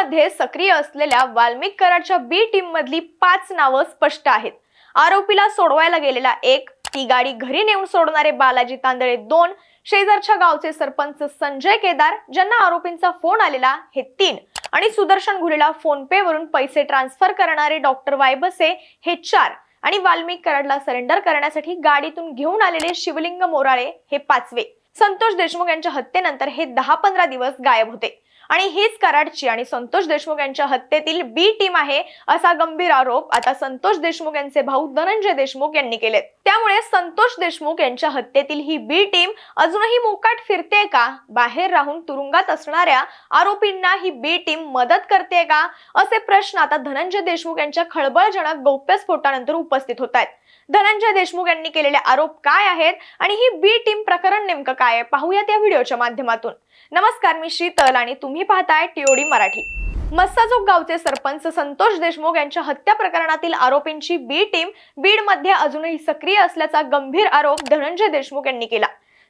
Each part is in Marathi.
मध्ये सक्रिय असलेल्या वाल्मिक कराडच्या बी टीम मधली पाच नावं स्पष्ट आहेत. आरोपीला सोडवायला गेलेला एक ती गाडी घरी नेऊन सोडणारे बालाजी तांदळे दोन शेजारच्या गावचे सरपंच संजय केदार ज्यांना आरोपींचा फोन आलेला हे तीन आणि सुदर्शन घुलेला फोन पे वरून पैसे ट्रान्सफर करणारे डॉक्टर वायबसे हे चार आणि वाल्मिक कराडला सरेंडर करण्यासाठी गाडीतून घेऊन आलेले शिवलिंग मोराळे हे पाचवे. संतोष देशमुख यांच्या हत्येनंतर हे दहा पंधरा दिवस गायब होते. आणि हीच कराडची आणि संतोष देशमुख यांच्या हत्येतील बी टीम आहे असा गंभीर आरोप आता संतोष देशमुख यांचे भाऊ धनंजय देशमुख यांनी केलेत. त्यामुळे संतोष देशमुख यांच्या हत्येतील ही बी टीम अजूनही मोकाट फिरते का? बाहेर राहून तुरुंगात असणाऱ्या आरोपींना ही बी टीम मदत करते का? असे प्रश्न आता धनंजय देशमुख यांच्या खळबळजनक गौप्यस्फोटानंतर उपस्थित होत आहेत धनंजय देशमुख यांनी केलेले आरोप काय आहेत आणि ही बी टीम प्रकरण नेमकं काय आहे? पाहूयात या व्हिडिओच्या माध्यमातून. नमस्कार मी शीतल आणि तुम्ही पाहताय टीओडी मराठी. मस्साजोग गावचे सरपंच संतोष देशमुख यांच्या हत्या प्रकरणातील आरोपींची बी टीम बीडमध्ये अजूनही सक्रिय असल्याचा गंभीर आरोप धनंजय देशमुख यांनी केला.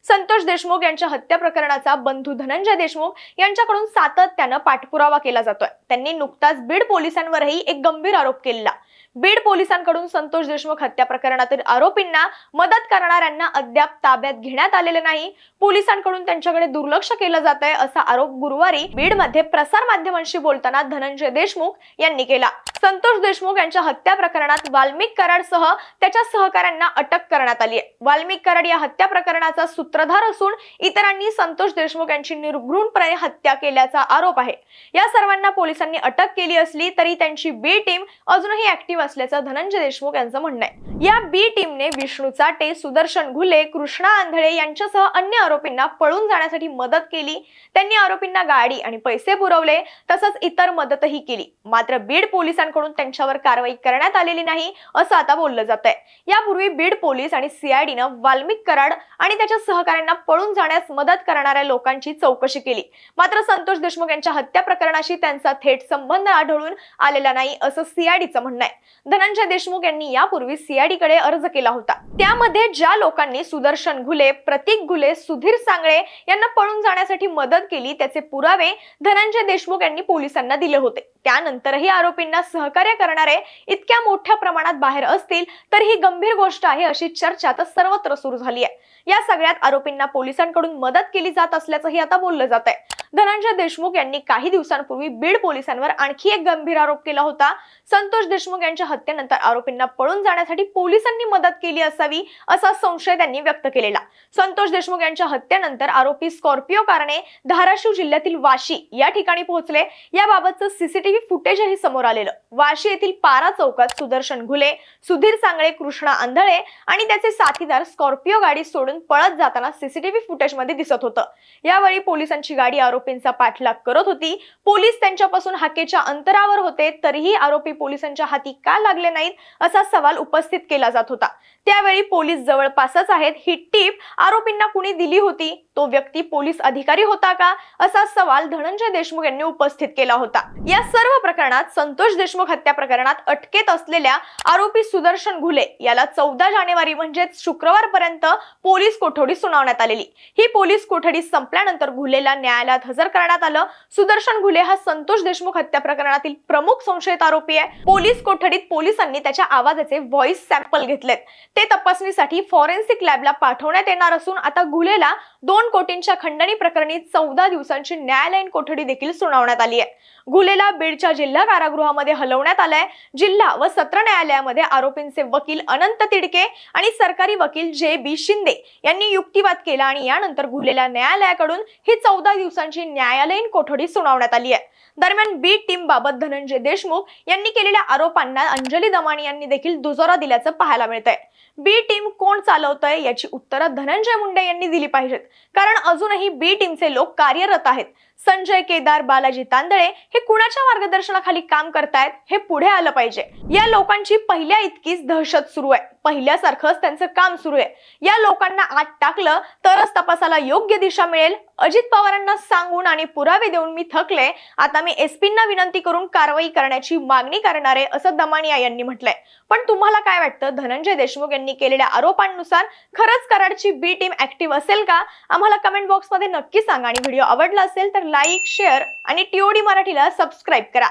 संतोष देशमुख यांच्या हत्या प्रकरणाचा बंधू धनंजय देशमुख यांच्याकडून सातत्यानं पाठपुरावा केला जातोय. त्यांनी नुकताच बीड पोलिसांवरही एक गंभीर आरोप केला बीड पोलिसांकडून संतोष देशमुख हत्या प्रकरणातील आरोपींना मदत करणाऱ्यांना अद्याप ताब्यात घेण्यात आलेले नाही. पोलिसांकडून त्यांच्याकडे दुर्लक्ष केलं जात आहे असा आरोप गुरुवारी बीडमध्ये प्रसार माध्यमांशी बोलताना धनंजय देशमुख यांनी केला. संतोष देशमुख यांच्या हत्या प्रकरणात वाल्मिक कराडसह त्याच्या सहकाऱ्यांना अटक करण्यात आली आहे वाल्मिक कराड या हत्या प्रकरणाचा सूत्रधार असून इतरांनी संतोष देशमुख यांची निर्घृणपणे हत्या केल्याचा आरोप आहे. या सर्वांना पोलिसांनी अटक केली असली तरी त्यांची बी टीम अजूनही ऍक्टिव्ह असल्याचं धनंजय देशमुख यांचं म्हणणं आहे. या बी टीमने विष्णू चाटे सुदर्शन घुले कृष्णा आंधळे यांच्यासह अन्य आरोपींना पळून जाण्यासाठी मदत केली. त्यांनी आरोपींना गाडी आणि पैसे पुरवले तसंच इतर मदतही केली. मात्र बीड पोलिसांकडून त्यांच्यावर कारवाई करण्यात आलेली नाही असं आता बोललं जात आहे यापूर्वी बीड पोलीस आणि सीआयडीनं वाल्मिक कराड आणि त्याच्या सहकाऱ्यांना पळून जाण्यास मदत करणाऱ्या लोकांची चौकशी केली. मात्र संतोष देशमुख यांच्या हत्या प्रकरणाशी त्यांचा थेट संबंध आढळून आलेला नाही असं सीआयडीचं म्हणणं आहे. धनंजय देशमुख यांनी यापूर्वी सीआयडी कडे अर्ज केला होता. त्यामध्ये ज्या लोकांनी सुदर्शन घुले प्रतीक घुले सुधीर सांगळे यांना पळून जाण्यासाठी मदत केली त्याचे पुरावे धनंजय देशमुख यांनी पोलिसांना दिले होते. त्यानंतरही आरोपींना सहकार्य करणारे इतक्या मोठ्या प्रमाणात बाहेर असतील तर ही गंभीर गोष्ट आहे अशी चर्चा आता सर्वत्र सुरू झाली आहे. या सगळ्यात आरोपींना पोलिसांकडून मदत केली जात असल्याचंही आता बोललं जात आहे धनंजय देशमुख यांनी काही दिवसांपूर्वी बीड पोलिसांवर आणखी एक गंभीर आरोप केला होता. संतोष देशमुख यांच्या हत्येनंतर आरोपींना पळून जाण्यासाठी पोलिसांनी मदत केली असावी असा संशय त्यांनी व्यक्त केलेला. संतोष देशमुख यांच्या हत्येनंतर आरोपी स्कॉर्पिओ कारने धाराशिव जिल्ह्यातील वाशी या ठिकाणी पोहोचले. याबाबतचं सीसीटीव्ही फुटेजही समोर आलेलं. वाशी येथील पारा चौकात सुदर्शन घुले सुधीर सांगळे कृष्णा आंधळे आणि त्याचे साथीदार स्कॉर्पिओ गाडी सोडून पळत जाताना सीसीटीव्ही फुटेजमध्ये दिसत होतं. यावेळी पोलिसांची गाडी आरोपींचा पाठलाग करत होती. पोलीस त्यांच्यापासून हाकेच्या अंतरावर होते. तरीही आरोपी पोलिसांच्या हाती का लागले नाहीत असा सवाल उपस्थित केला जात होता. त्यावेळी पोलीस जवळपासच आहेत. ही टीप आरोपींना कुणी दिली होती? तो व्यक्ती पोलीस अधिकारी होता का? असा सवाल धनंजय देशमुख यांनी उपस्थित केला होता. या सर्व प्रकरणात संतोष देशमुख हत्या प्रकरणात अटकेत असलेल्या आरोपी सुदर्शन घुले याला चौदा जानेवारी म्हणजेच शुक्रवारपर्यंत पोलीस कोठडी सुनावण्यात आलेली. ही पोलीस कोठडी संपल्यानंतर घुलेला न्यायालयात हजर करण्यात आलं. सुदर्शन घुले हा संतोष देशमुख हत्या प्रकरणातील प्रमुख संशयित आरोपी आहे. पोलीस कोठडीत पोलिसांनी त्याच्या आवाजाचे व्हॉइस सॅम्पल घेतलेत. ते तपासणीसाठी फॉरेन्सिक लॅबला पाठवण्यात येणार असून आता घुलेला दोन कोटींच्या खंडणी प्रकरणी चौदा दिवसांची न्यायालयीन कोठडी देखील सुनावण्यात आली आहे. घुलेला बीडच्या जिल्हा कारागृहामध्ये हलवण्यात आलाय. जिल्हा व सत्र न्यायालयामध्ये आरोपींचे वकील अनंत तिडके आणि सरकारी वकील जे बी शिंदे यांनी युक्तिवाद केला आणि यानंतर घुलेला न्यायालयाकडून ही चौदा दिवसांची न्यायालयीन कोठडी सुनावण्यात आली आहे. दरम्यान बी टीम बाबत धनंजय देशमुख यांनी केलेल्या आरोपांना अंजली दमाणी यांनी देखील दुजोरा दिल्याचं पाहायला मिळतंय. बी टीम कोण चालवतंय याची उत्तरं धनंजय मुंडे यांनी दिली पाहिजेत. कारण अजूनही बी टीमचे लोक कार्यरत आहेत. संजय केदार बालाजी तांदळे हे कुणाच्या मार्गदर्शनाखाली काम करतायत हे पुढे आलं पाहिजे. या लोकांची पहिल्या इतकीच दहशत सुरू आहे. पहिल्यासारखंच त्यांचं काम सुरू आहे. या लोकांना आत टाकलं तरच तपासाला योग्य दिशा मिळेल. अजित पवारांना सांगून आणि पुरावे देऊन मी थकले. आता मी एसपींना विनंती करून कारवाई करण्याची मागणी करणार आहे असं दमानिया यांनी म्हटलंय. पण तुम्हाला काय वाटतं? धनंजय देशमुख यांनी केलेल्या आरोपांनुसार खरंच कराडची बी टीम ऍक्टिव्ह असेल का? आम्हाला कमेंट बॉक्समध्ये नक्की सांगा आणि व्हिडिओ आवडला असेल तर लाईक शेअर आणि टीओडी मराठीला सबस्क्राईब करा.